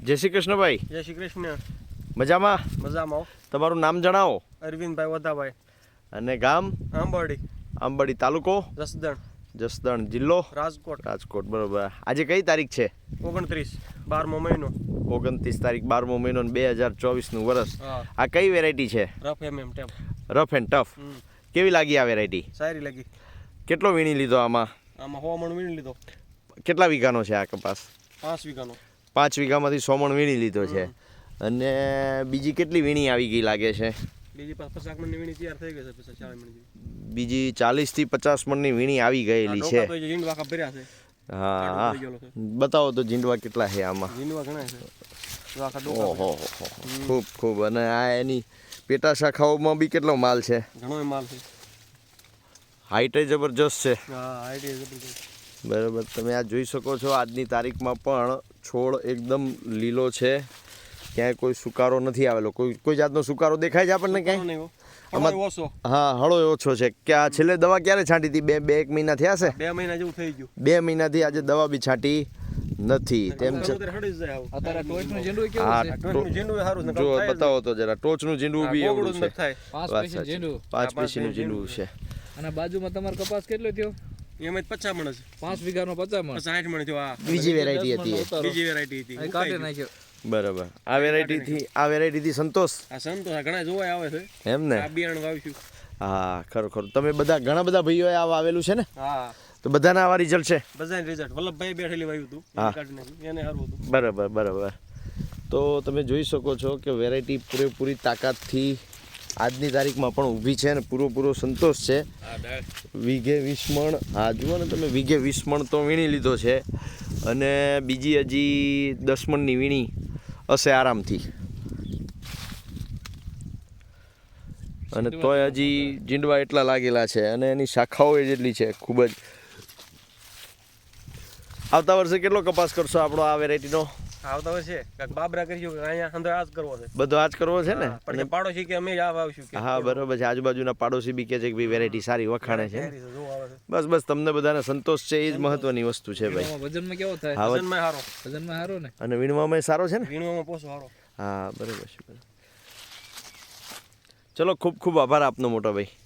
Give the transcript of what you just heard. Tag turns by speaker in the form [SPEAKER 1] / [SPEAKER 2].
[SPEAKER 1] જય શ્રી કૃષ્ણભાઈ
[SPEAKER 2] જય શ્રી કૃષ્ણ.
[SPEAKER 1] મજામાં?
[SPEAKER 2] મજામાં
[SPEAKER 1] તમારું નામ જણાવો.
[SPEAKER 2] અરવિંદભાઈ વધાભાઈ.
[SPEAKER 1] અને ગામ?
[SPEAKER 2] આંબાડી
[SPEAKER 1] આંબડી તાલુકો?
[SPEAKER 2] જસદણ.
[SPEAKER 1] જસદણ જિલ્લો?
[SPEAKER 2] રાજકોટ.
[SPEAKER 1] રાજકોટ બરોબર. આજે કઈ તારીખ છે?
[SPEAKER 2] ઓગણત્રીસ બારમો મહિનો.
[SPEAKER 1] ઓગણત્રીસ તારીખ બારમો મહિનો બે હજાર ચોવીસનું વર્ષ આ કઈ વેરાયટી છે?
[SPEAKER 2] રફ એમ એમ ટફ
[SPEAKER 1] રફ એન્ડ ટફ. કેવી લાગી આ વેરાયટી?
[SPEAKER 2] સારી લાગી.
[SPEAKER 1] કેટલો વીણી લીધો આમાં?
[SPEAKER 2] આમાં હવા મણ વીણી લીધો.
[SPEAKER 1] કેટલા વીઘાનો છે આ કપાસ?
[SPEAKER 2] પાંચ વીઘાનો.
[SPEAKER 1] પાંચ વીઘામાંથી સો મણ વીણી લીધો છે. અને બીજી કેટલી વીણી આવી ગઈ લાગે છે?
[SPEAKER 2] બીજી ચાલીસ
[SPEAKER 1] ચાલીસથી પચાસ મણની વીણી આવી ગયેલી છે. હા. બતાવો તો જીંડવા કેટલા છે આમાં.
[SPEAKER 2] ઘણા છે.
[SPEAKER 1] ઓહો. ખૂબ ખૂબ. અને આ એની પેટા શાખાઓમાં બી કેટલો માલ છે?
[SPEAKER 2] ઘણો માલ છે.
[SPEAKER 1] હાઈટ જબરજસ્ત છે. બરાબર. તમે આ જોઈ શકો છો આજની તારીખમાં પણ છોડ એકદમ લીલો છે. ક્યાંય કોઈ સુકારો નથી આવેલો. કોઈ કોઈ જાતનો સુકારો દેખાય છે આપણને ક્યાંય?
[SPEAKER 2] હો.
[SPEAKER 1] આમાં-
[SPEAKER 2] અમારે ઓછો
[SPEAKER 1] હા હળો ઓછો છે કે આ છેલ્લે દવા ક્યારે છાંટી હતી? બે બે એક મહિના થયા છે?
[SPEAKER 2] બે મહિના જેવું થઈ ગયું.
[SPEAKER 1] બે મહિનાથી આજે દવા બી છાંટી નથી. તેમ છે?
[SPEAKER 2] જ
[SPEAKER 1] બતાવો તો જરા. ટોચનું
[SPEAKER 2] જીંડું.
[SPEAKER 1] બી એવડું છે.
[SPEAKER 3] પાંચ
[SPEAKER 1] પીસીનું
[SPEAKER 2] ઝીંડું
[SPEAKER 1] છે.
[SPEAKER 3] અને બાજુમાં તમારો કપાસ કેટલો થયો?
[SPEAKER 2] એમાં જ પચાસ મણ છે.
[SPEAKER 3] પાંચ વીઘાનો પચાસ મણ.
[SPEAKER 2] સાઠ મણ જો આ.
[SPEAKER 1] બીજી વેરાયટી હતી.
[SPEAKER 2] બીજી વેરાયટી હતી.
[SPEAKER 3] કાઢી નાખ્યો.
[SPEAKER 1] બરાબર. આ વેરાયટીથી આ વેરાયટીથી સંતોષ?
[SPEAKER 2] આ સંતોષ આ ઘણા જોવા આવે છે.
[SPEAKER 1] એમ ને?
[SPEAKER 2] આ બિયારણ વાવશું.
[SPEAKER 1] હા ખરું ખરું તમે બધા ઘણા બધા ભાઈઓએ આ વાવેલું છે ને?
[SPEAKER 2] હા.
[SPEAKER 1] તો બધાના આવા રિઝલ્ટ છે?
[SPEAKER 2] બધાને રિઝલ્ટ વલ્લભભાઈ બેઠેલી વાવ્યું હતું.
[SPEAKER 1] હા.
[SPEAKER 2] કાઢી એને સારું હતું.
[SPEAKER 1] બરાબર બરાબર. તો તમે જોઈ શકો છો કે વેરાયટી પૂરેપૂરી તાકાતથી આજની તારીખમાં પણ ઊભી છે અને પૂરેપૂરો સંતોષ છે. વીઘે વીસ મણ હા જુઓ ને તમે વીઘે વીસ તો વીણી લીધો છે. અને બીજી હજી દસમણની વીણી હશે આરામથી. અને તોય હજી જીંડવા એટલા લાગેલા છે અને એની શાખાઓ જેટલી છે ખૂબ જ. આવતા વર્ષે કેટલો કપાસ કરશો આપણો આ વેરાયટીનો
[SPEAKER 2] આવતા છે. કે બાબરા કરીશું કે અહીંયા અંદર આજ કરવો છે.
[SPEAKER 1] બધો આજ કરવો છે ને?
[SPEAKER 2] પણ પાડોશી કે અમે જ આ વાવશું કે
[SPEAKER 1] હા બરોબર છે. આજુબાજુના પાડોશી બી કે છે કે ભાઈ વેરાયટી સારી વખાણે છે. બસ બસ તમને બધાને સંતોષ છે એ જ મહત્વની વસ્તુ છે ભાઈ.
[SPEAKER 3] વજનમાં કેવો થાય?
[SPEAKER 2] વજનમાં સારો
[SPEAKER 3] વજનમાં સારો ને?
[SPEAKER 1] અને વીણવામાં સારો છે ને?
[SPEAKER 2] વીણવામાં પોસો સારો
[SPEAKER 1] હા બરોબર છે ચલો ખૂબ ખૂબ આભાર આપનો મોટો ભાઈ.